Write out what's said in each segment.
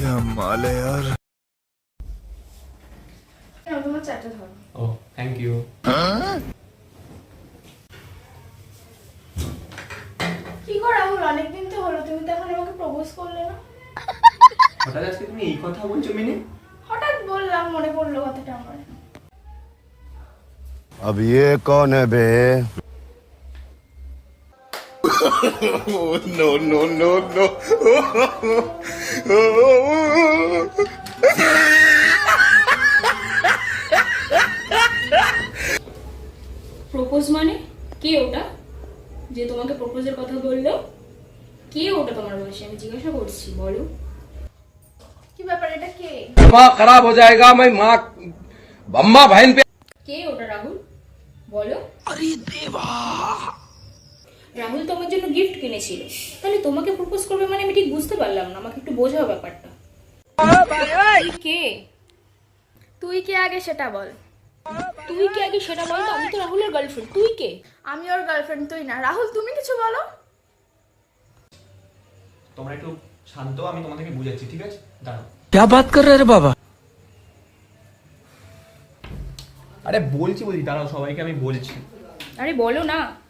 कमाल है यार নাও, তোমার চাটা ধরো ও থ্যাংক ইউ কি গো রাহুল অনেকদিন তো হলো তুমি তো এখন আমাকে প্রপোজ করলে না হঠাৎ আজকে তুমি এই কথা বলছো মিনি হঠাৎ বললাম মনে পড়লো কথাটা আমার अब ये कौन है बे no no no no propose মানে? কে ওটা? যে তোমাকে প্রপোজের কথা বলল? কে ওটা তোমার বয়সে? আমি জিজ্ঞাসা করছি বলো। কি ব্যাপার এটা কে? মা খারাপ হয়ে যায়গা আমি মা বাম্মা ভাইন পে কে ওটা রাহুল? বলো। আরে দেবা। রাহুল তোমার জন্য গিফট কিনেছিল তাহলে তোমাকে প্রপোজ করবে মানে আমি ঠিক বুঝতে পারলাম না আমাকে একটু বোঝাও ব্যাপারটা তুই কে তুই কে আগে সেটা বল তুই কে আগে সেটা বল তো আমি তো রাহুলের গার্লফ্রেন্ড তুই কে আমি ওর গার্লফ্রেন্ড তুই না রাহুল তুমি কিছু বলো তোমরা একটু শান্ত আমি তোমাদেরকে বুঝাচ্ছি ঠিক আছে দাঁড়াও क्या बात कर रहे रे बाबा আরে বলছি বলছি দাঁড়াও সবাইকে আমি বলছি আরে বলো না আরে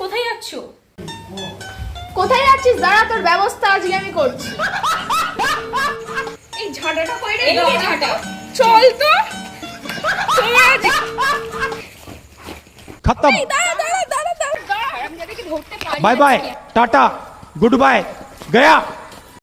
কোথায় যাচ্ছ? কোথায় যাচ্ছিস? দাঁড়া তোর ব্যবস্থা আজকে আমি করছি। এই ঝাঁটাটা কই রে এই ঝাঁটা। চল তো। খতম। Bye bye tata good bye Gaya.